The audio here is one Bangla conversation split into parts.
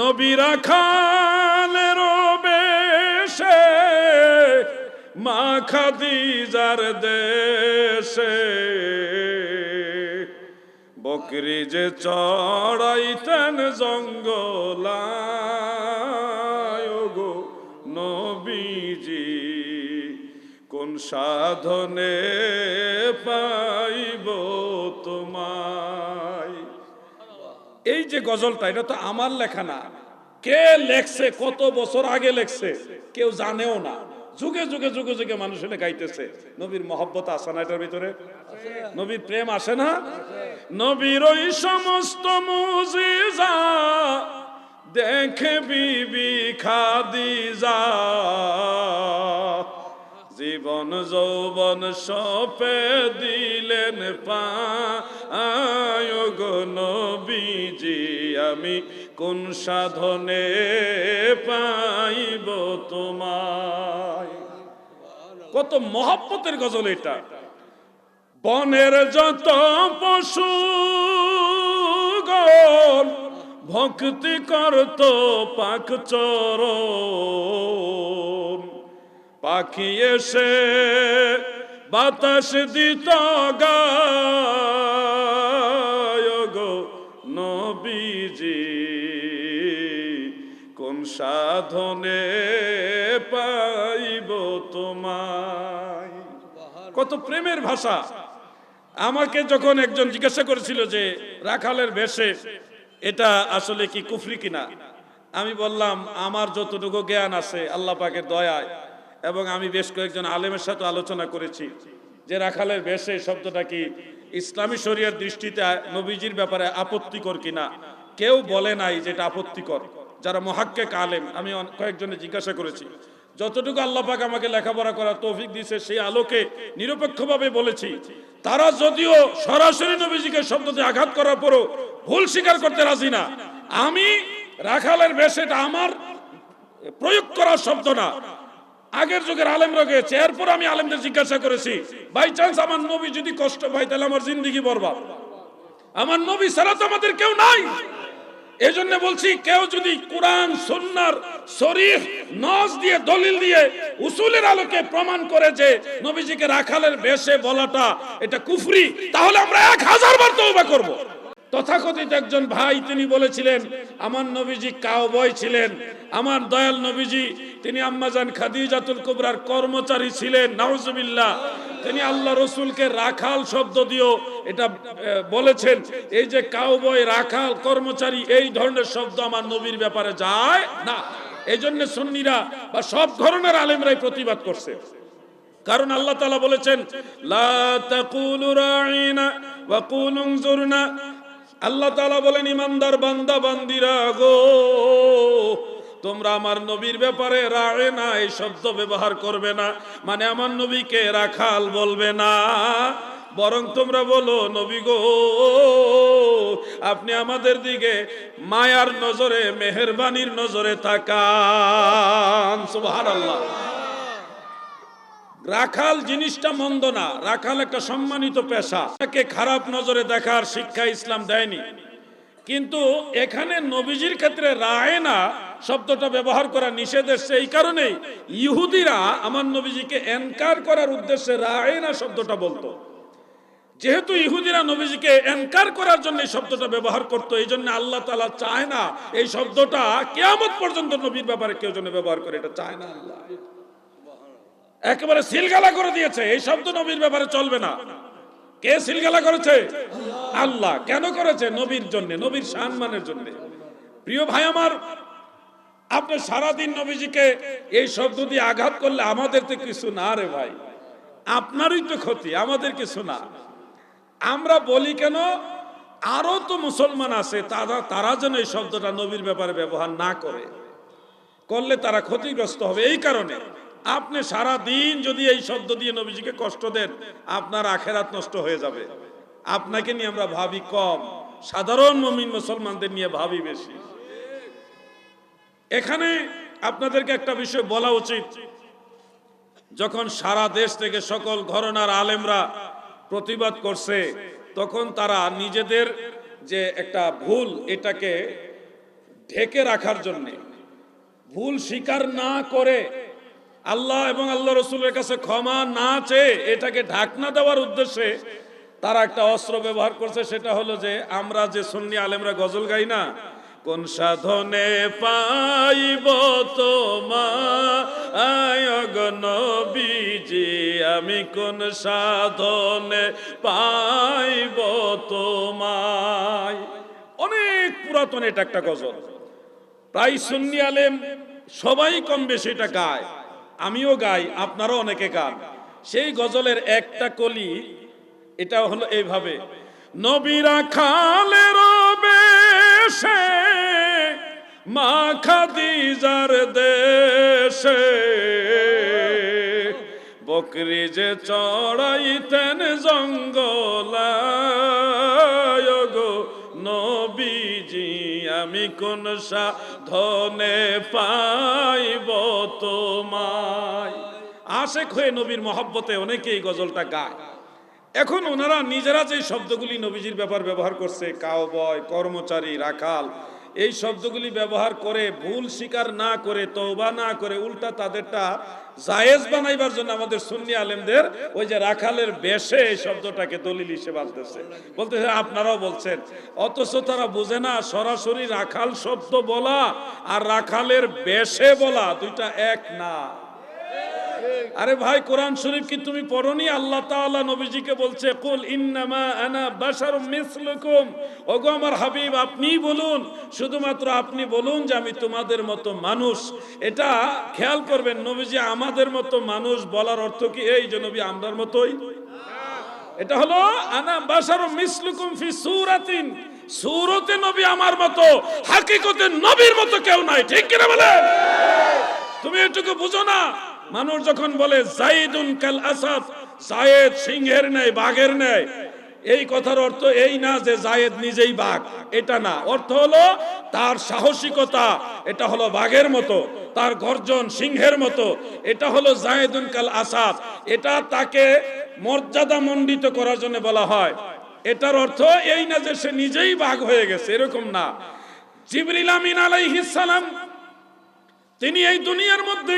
নবীরা খালের বেশে, মা খাদিজার দেশে। বকরি যে চড়াইতেন জঙ্গলায় গো নবীজি, কোন সাধনে পাইব তোমায়? এই যে গজলটা, এটা তো আমার লেখা না। কে লেখছে, কত বছর আগে লেখছে, কেউ জানেও না। যুগে যুগে যুগে যুগে মানুষ এটা গাইতেছে। নবীর মহব্বত আসে না এটার ভিতরে? নবীর প্রেম আসে না? নবীর ওই সমস্ত মুজিজা দেখে বিবি খাদিজা। জীবন যৌবন সপে দিলেন গো নবীজি, আমি কোন সাধনে পাইব তোমায়? কত মহাব্বতের গজল এটা। বনের যত পশু গণ, ভক্তি করত পাক চরণ। পাখি এসে বাতাস দিত গায় সাধনে পাইব তোমায়। কত প্রেমের ভাষা। আমাকে যখন একজন জিজ্ঞাসা করেছিল যে, রাখালের বেশে, এটা আসলে কি কুফরি কিনা? আমি বললাম, আমার যতটুকু জ্ঞান আছে, আল্লাহ পাকের দয়ায়। এবং আমি বেশ কয়েকজন আলেমের সাথে আলোচনা করেছি যে, রাখালের বেশে শব্দটা কি ইসলামী শরিয়ার দৃষ্টিতে নবীজির ব্যাপারে আপত্তিকর কিনা? কেউ বলে নাই যেটা আপত্তিকর। যারা মহাক্কে আলেম, আমি কয়েকজনে জিজ্ঞাসা করেছি। যতটুকু আল্লাহ পাক আমাকে লেখাপড়া করার তৌফিক দিয়েছে, সেই আলোকে নিরপেক্ষভাবে বলেছি, তারা যদিও সরাসরি নবীজিকে শব্দতে আঘাত করার পরও ভুল স্বীকার করতে রাজি না। আমি রাখালের বেশেটা আমার প্রয়োগ করার শব্দ না। আগের যুগের আলেমরা গেছে, এরপর আমি আলেমদের জিজ্ঞাসা করেছি, বাই চান্স আমার নবী যদি কষ্ট পাই তাহলে আমার জিন্দগি বরবাদ। আমার নবী ছাড়া তো আমাদের কেউ নাই। এই জন্য বলছি, কেউ যদি কোরআন সন্ন্যার শরীফ নজ দিয়ে, দলিল দিয়ে উসুলের আলোকে প্রমাণ করে যে নবীজিকে রাখালের বেশে বলাটা এটা কুফরি, তাহলে আমরা এক হাজার বার তওবা করব। তথাকথিত একজন ভাই তিনি বলেছিলেন, আমার নবীজি কাউ কাউবয় ছিলেন, আমার দয়াল নবীজি, তিনি আম্মাজান খাদিজাতুল কুবরার কর্মচারী ছিলেন, নাউজুবিল্লাহ। তিনি আল্লাহ রসুলকে রাখাল শব্দ দিয়েও এটা বলেছেন। এই যে কাউবয়, রাখাল, কর্মচারী, এই ধরনের শব্দ আমার নবীর ব্যাপারে যায় না। এই জন্য সুন্নিরা বা সব ধরনের আলেমরাই প্রতিবাদ করছে। কারণ আল্লাহ তালা বলেছেন আল্লাহ তালা বলেন, ইমানদার বান্দা, বান্দিরা গো। তোমরা আমার নবীর ব্যাপারে রায়ে না এই শব্দ ব্যবহার করবে না। মানে আমার নবীকে রাখাল বলবে না। বরং তোমরা বলো, নবী গো, আপনি আমাদের দিকে মায়ার নজরে, মেহেরবানির নজরে সুবহানাল্লাহ। রাখাল জিনিসটা মন্দ না। রাখাল একটা সম্মানিত পেশা। তাকে খারাপ নজরে দেখার শিক্ষা ইসলাম দেয়নি। কিন্তু এখানে নবীজির ক্ষেত্রে রায়না শব্দটা ব্যবহার করা নিষেধ এসছে এই কারণেই ইহুদিরা আমার নবীজিকে এনকার করার উদ্দেশ্যে রায়না শব্দটা বলতো। যেহেতু ইহুদিরা নবীজিকে এনকার করার জন্য এই শব্দটা ব্যবহার করতো, এই জন্য আল্লাহ তালা চায় না এই শব্দটা কেয়ামত পর্যন্ত নবীর ব্যাপারে কেউ জন্য ব্যবহার করে, এটা চায় না আল্লাহ। একেবারে সিলগালা করে দিয়েছে, এই শব্দ নবীর ব্যাপারে চলবে না। কে সিলগালা করেছে? আল্লাহ। কেন করেছে? নবীর জন্য, নবীর সম্মানের জন্য। প্রিয় ভাই আমার আপনি সারাদিন নবীজিকে এই শব্দ দিয়ে আঘাত করলে আমাদের তো কিছু না রে ভাই। আপনারই তো ক্ষতি, আমাদের কিছু না। আমরা বলি কেন, আরও তো মুসলমান আছে, তারা তারা যেন এই শব্দটা নবীর ব্যাপারে ব্যবহার না করে। করলে তারা ক্ষতিগ্রস্ত হবে। এই কারণে আপনি সারা দিন যদি এই শব্দ দিয়ে নবীজিকে কষ্ট দেন, আপনার আখেরাত নষ্ট হয়ে যাবে। আপনাকে নিয়ে আমরা ভাবি কম। সাধারণ মমিন মুসলমানদের নিয়ে ভাবি বেশি। এখানে আপনাদেরকে একটা বিষয় বলা উচিত। যখন সারা দেশ থেকে সকল ঘরনার আলেমরা প্রতিবাদ করছে, তখন তারা নিজেদের যে একটা ভুল, এটাকে ঢেকে রাখার জন্য ভুল স্বীকার না করে আল্লাহ এবং আল্লাহ রসুলের কাছে ক্ষমা না চেয়ে এটাকে ঢাকনা দেওয়ার উদ্দেশ্যে তারা একটা অস্ত্র ব্যবহার করছে। সেটা হলো যে, আমরা যে সুন্নি আলেমরা গজল গাই না কোন সাধনে পাইব তোমায়? আমি কোন সাধনে পাইব তোমায়? অনেক পুরাতন এটা একটা গজল। প্রায় সুন্নি আলেম সবাই কম বেশি এটা গায়। আমিও গাই, আপনারও অনেকে গান। সেই গজলের একটা কলি, এটা হলো এইভাবে। নবীরা খালের বেশে মা খাদিজার দেশে। বকরি যে চড়াইতেন জঙ্গলায় গো নবীজি, আমি কোন সাধনে পাইব তোমায়? আশেক হয়ে নবীর মহব্বতে অনেকেই গজলটা গায়। এখন ওনারা নিজেরা যে শব্দগুলি নবীজির ব্যাপার ব্যবহার করছে কাউবয় কর্মচারী, রাখাল, এই শব্দগুলি ব্যবহার করে ভুল স্বীকার না করে, তওবা না করে উল্টা তাদেরটা জায়েজ বানাইবার জন্য আমাদের সুন্নি আলেমদের ওই যে রাখালের বেশে এই শব্দটাকে দলিল হিসেবে আসতেছে বলতেছে, আপনারাও বলছেন। অথচ তারা বুঝে না, সরাসরি রাখাল শব্দ বলা আর রাখালের বেশে বলা দুইটা এক না। আরে ভাই, কোরআন শরীফ কি তুমি পড়নি? আল্লাহ তাআলা নবীজিকে বলছে, কুল ইন্নামা আনা বাশারুম মিসলুকুম। ওগো আমার হাবিব, আপনিই বলুন, শুধুমাত্র আপনি বলুন যে আমি তোমাদের মতো মানুষ। এটা খেয়াল করবেন, নবীজি আমাদের মতো মানুষ বলার অর্থ কি এই যে নবী আমরার মতোই? এটা হলো, আনা বাশারুম মিসলুকুম ফি সূরাতিন। সূরতে নবী আমার মতো, হাকিকতে নবীর মতো কেউ নাই। ঠিক কিনা বলেন? তুমি এটুকু বুঝো না? মানুষ যখন বলে, জাইদুন কাল আসাদ জায়েদ সিংহের ন্যায় বাঘের ন্যায় এই কথার অর্থ এই না যে জায়েদ নিজেই বাঘ, এটা না। অর্থ হলো তার সাহসিকতা, এটা হলো বাঘের মতো। তার গর্জন সিংহের মতো। এটা হলো জায়েদুন কাল আসাদ। এটা তাকে মর্যাদা মণ্ডিত করার জন্য বলা হয়। এটার অর্থ এই না যে সে নিজেই বাঘ হয়ে গেছে, এরকম না। জিবরিল আমিন আলাইহিস সালাম, তিনি এই দুনিয়ার মধ্যে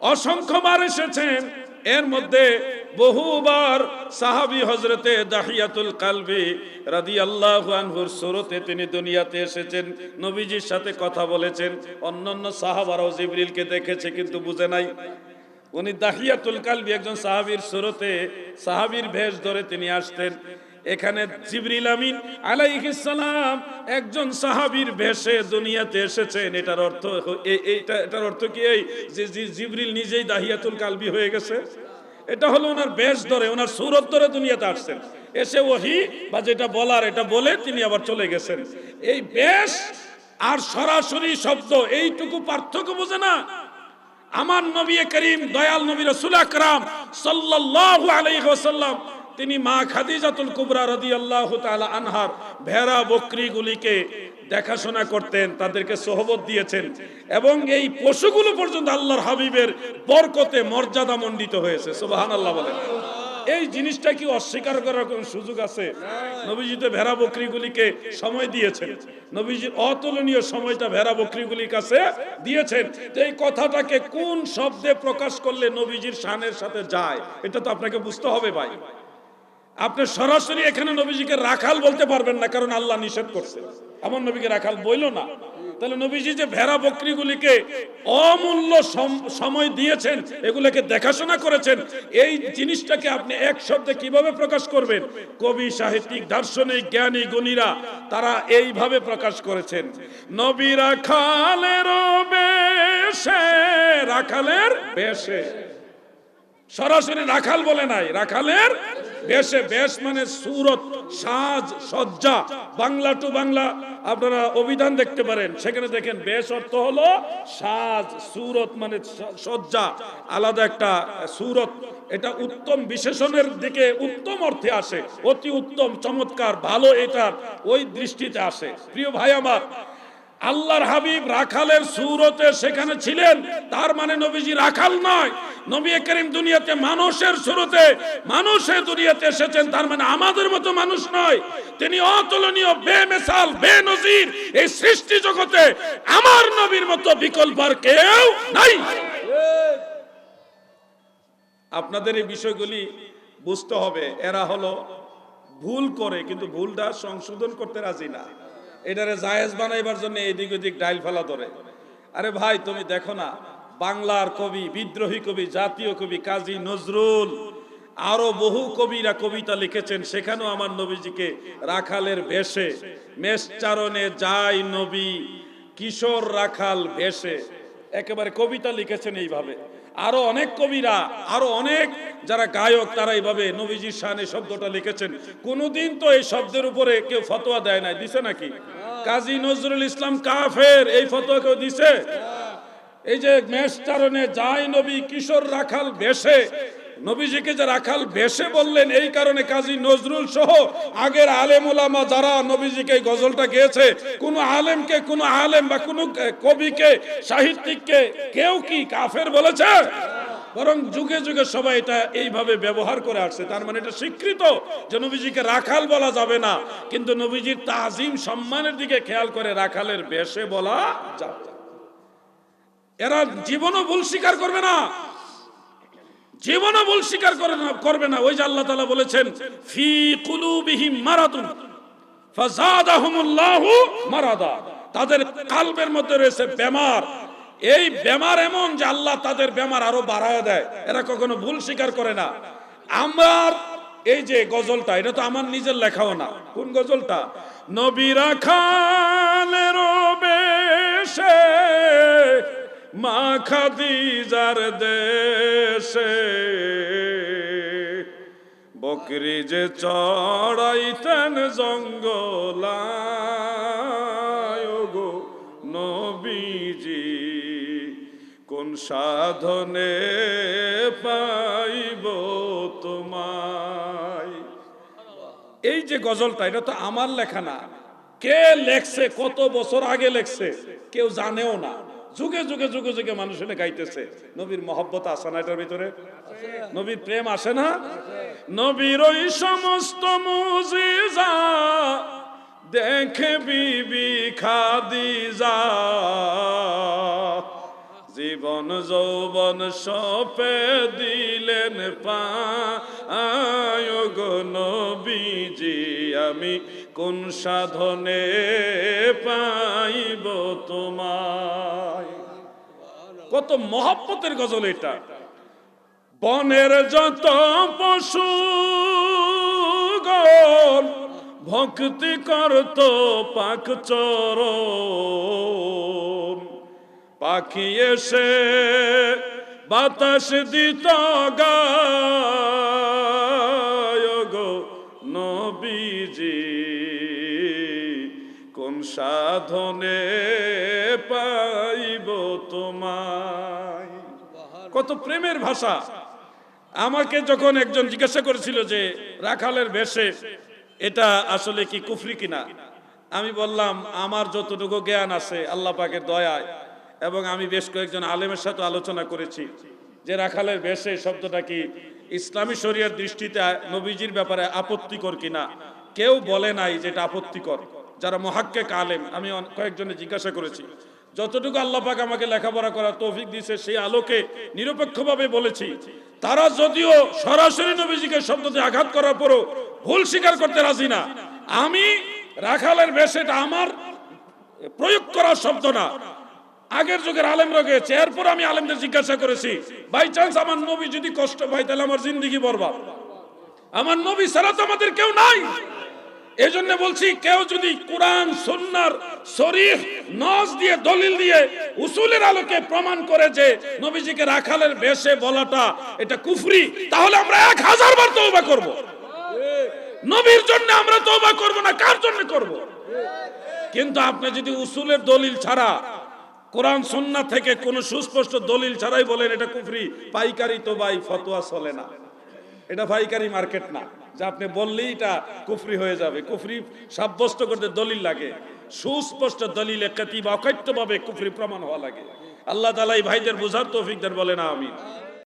অসংখ্যবার এসেছেন। এর মধ্যে বহুবার সাহাবি হজরতে দাহিয়াতুল কালবি রাদিয়াল্লাহু আনহুর সুরতে তিনি দুনিয়াতে এসেছেন, নবীজির সাথে কথা বলেছেন। অন্যান্য সাহাবারাও জিবরিলকে দেখেছে কিন্তু বুঝে নাই। উনি দাহিয়াতুল কালবি একজন সাহাবীর সুরতে সাহাবীর ভেষ ধরে তিনি আসতেন। এখানে জিবরিল আমিন সালাম একজন সাহাবীর বেশে দুনিয়াতে এসেছেন। এটার অর্থ এইটা, এটার অর্থ কি এই? যে জিবরিল নিজেই দাহিয়াতুল কালবি হয়ে গেছে। এটা হলো ওনার বেশ ধরে, ওনার সুরত ধরে দুনিয়াতে আসছেন। এসে ওহি, বা যেটা বলার এটা বলে তিনি আবার চলে গেছেন। এই বেশ আর সরাসরি শব্দ, এইটুকু পার্থক্য বোঝে না। আমার নবী করিম, দয়াল নবী রসুল আকরাম সাল্লাল্লাহু আলাইহি ওয়াসাল্লাম তিনি মা খাদিজাতুল কুবরা রাদিয়াল্লাহু তাআলা আনহার ভেড়া বকরিগুলিকে দেখাশোনা করতেন, তাদেরকে সোহবত দিয়েছেন এবং এই পশুগুলো পর্যন্ত আল্লাহর হাবিবের বরকতে মর্যাদা মণ্ডিত হয়েছে। সোবাহান সুবহানাল্লাহ বলেন। এই জিনিসটা কি অস্বীকার করার কোন সুযোগ আছে? নবীজি তো ভেড়া বকরিগুলিকে সময় দিয়েছেন। নবীজির অতুলনীয় সময়টা ভেড়া বকরিগুলির কাছে দিয়েছেন। তো এই কথাটাকে কোন শব্দে প্রকাশ করলে নবীজির শানের সাথে যায়, এটা তো আপনাকে বুঝতে হবে ভাই। আপনি সরাসরি এখানে নবীজিকে রাখাল বলতে পারবেন না, কারণ আল্লাহ নিষেধ করছে। আমার নবীকে রাখাল বইল না। তাহলে নবীজি যে ভেড়া বকরিগুলিকে অমূল্য সময় দিয়েছেন, এগুলোকে দেখাশোনা করেছেন, এই জিনিসটাকে আপনি এক শব্দে কীভাবে প্রকাশ করবেন? কবি, সাহিত্যিক, দার্শনিক, জ্ঞানী, গুণীরা, তারা এইভাবে প্রকাশ করেছেন। নবী রাখালের বেশে রাখালের বেশে। সরাসরি রাখাল বলে নাই, রাখালের বেশে বেশ মানে সুরত, সাজ, সজ্জা, বাংলা টু বাংলা আপনারা অভিধান দেখতে পারেন। সেখানে দেখেন বেশ অর্থ হলো সাজ, সুরত মানে সজ্জা, আলাদা একটা সুরত। এটা উত্তম বিশেষণের দিকে উত্তম অর্থে আসে, অতি উত্তম, চমৎকার, ভালো এটার ওই দৃষ্টিতে আসে। প্রিয় ভাই আমার আল্লাহর হাবিব রাখালের সুরতে সেখানে ছিলেন। তার মানে নবীজি রাখাল নয়। নবী করিম দুনিয়াতে মানুষের সুরতে, মানুষের দুনিয়াতে এসেছেন। তার মানে আমাদের মতো মানুষ নয়। তিনি অতুলনীয়, বেমেসাল, বেনজির এই সৃষ্টি জগতে আমার নবীর মতো বিকল্প আর কেউ নাই। আপনাদের এই বিষয়গুলি বুঝতে হবে। এরা হলো ভুল করে, কিন্তু ভুলটা সংশোধন করতে রাজি না। এটারে জায়েজ বানাইবার জন্য এদিক ওদিক ডাইল ফেলা ধরে। আরে ভাই, তুমি দেখো না, বাংলার কবি, বিদ্রোহী কবি, জাতীয় কবি কাজী নজরুল, আরও বহু কবিরা কবিতা লিখেছেন, সেখানেও আমার নবীজিকে রাখালের বেশে মেষচারণে যায় নবী, কিশোর রাখাল বেশে একেবারে কবিতা লিখেছেন এইভাবে। আরও অনেক কবিরা, আরও অনেক যারা গায়ক, তারা এইভাবে নবীজির শানে শব্দটা লিখেছেন। কোনোদিন তো এই শব্দের উপরে কেউ ফতোয়া দেয় নাই। দিছে নাকি? কাজী নজরুল ইসলাম কাফের, এই ফতোয়া কেউ দিছে? এই যে মেষ চারণে যায় নবী কিশোর রাখাল বেশে নবীজিকে যে রাখাল বেশে বললেন, এই কারণে কাজী নজরুল সহ আগের আলেম ওলামা যারা নবীজিকে গজলটা গেয়েছে, কোন আলেমকে, কোন আলেম বা কোন কবিকে, সাহিত্যিককে কেউ কি কাফের বলেছে? বরং যুগে যুগে সবাই এটা এইভাবে ব্যবহার করে আসছে। তার মানে এটা স্বীকৃত যে নবীজিকে রাখাল বলা যাবে না। কিন্তু নবীজির তাজিম সম্মানের দিকে খেয়াল করে রাখালের বেশে বলা যাবে এরা জীবনও ভুল স্বীকার করবে না। জীবনও ভুল স্বীকার করে না, করবে না। ওই যে আল্লাহ তাআলা বলেছেন, ফি কুলুবিহিম মারাদুন মারাদা। তাদের কালবের মধ্যে রয়েছে বেমার। এই বেমার এমন যে আল্লাহ তাদের বেমার আরও বাড়ায় দেয়। এরা কখনো ভুল স্বীকার করে না। আমার এই যে গজলটা, এটা তো আমার নিজের লেখাও না। কোন গজলটা? নবীরা খালের বেশে মা খাদিজার দেশে। বকরি যে চড়াইতেন জঙ্গলায় গো নবীজি, কোন সাধনে পাইব তোমায়? এই যে গজলটা, এটা তো আমার লেখা না। কে লেখছে, কত বছর আগে লেখছে, কেউ জানেও না। যুগে যুগে যুগে যুগে মানুষ এটা গাইতেছে। নবীর মহব্বত আসে না এটার ভিতরে? নবীর প্রেম আসে না? নবীর ওই সমস্ত দেখে বিবি খাদিজা। জীবন যৌবন সপে দিলেন গো নবীজি, আমি কোন সাধনে পাইব তোমায় কত মহাব্বতের গজল এটা। বনের যত পশু ভক্তি করত পাক চরণ। পাখি এসে বাতাস দিত গো নবীজি। কোন সাধনে কত প্রেমের ভাষা। আমাকে যখন একজন জিজ্ঞাসা করেছিল যে, রাখালের বেশে, এটা আসলে কি কুফরি কিনা? আমি বললাম, আমার যতটুকু জ্ঞান আছে, আল্লাহ পাকের দয়ায়। এবং আমি বেশ কয়েকজন আলেমের সাথে আলোচনা করেছি যে, রাখালের বেশে শব্দটা কি ইসলামী শরিয়ার দৃষ্টিতে নবীজির ব্যাপারে আপত্তিকর কিনা? কেউ বলে নাই যে এটা আপত্তিকর। যারা মহাক্কে আলেম, আমি কয়েকজনে জিজ্ঞাসা করেছি। যতটুকু আল্লাহ পাক আমাকে লেখাপড়া করার তৌফিক দিয়েছে, সেই আলোকে নিরপেক্ষভাবে বলেছি, তারা যদিও সরাসরি নবীজিকে শব্দতে আঘাত করার পরও ভুল স্বীকার করতে রাজি না। আমি রাখালের বেশেটা আমার প্রয়োগ করার শব্দ না। আগের যুগের আলেমরা গেছে, এরপর আমি আলেমদের জিজ্ঞাসা করেছি, বাই চান্স আমার নবী যদি কষ্ট পাই তাহলে আমার জিন্দগি বরবাদ। আমার নবী ছাড়া তো আমাদের কেউ নাই। এই জন্য বলছি, কেউ যদি কোরআন সন্ন্যার শরীফ নজ দিয়ে, দলিল দিয়ে উসুলের আলোকে প্রমাণ করে যে নবীজিকে রাখালের বেশে বলাটা এটা কুফরি, তাহলে আমরা এক হাজার বার তওবা করব। নবীর জন্য আমরা তওবা করব না, কার জন্য করব? কিন্তু আপনি যদি উসুলের দলিল ছাড়া, কোরআন সন্না থেকে কোনো সুস্পষ্ট দলিল ছাড়াই বলেন এটা কুফরি, পাইকারি তো ভাই ফতোয়া চলে না। এটা পাইকারি মার্কেট না। যে আপনি বললেই এটা কুফরি হয়ে যাবে। কুফরি সাব্যস্ত করতে দলিল লাগে। সুস্পষ্ট দলিলে কাতিবা অকথ্যভাবে কুফরি প্রমাণ হওয়া লাগে। আল্লাহ তালা এই ভাইদের বুঝার তৌফিক বলে না আমিন।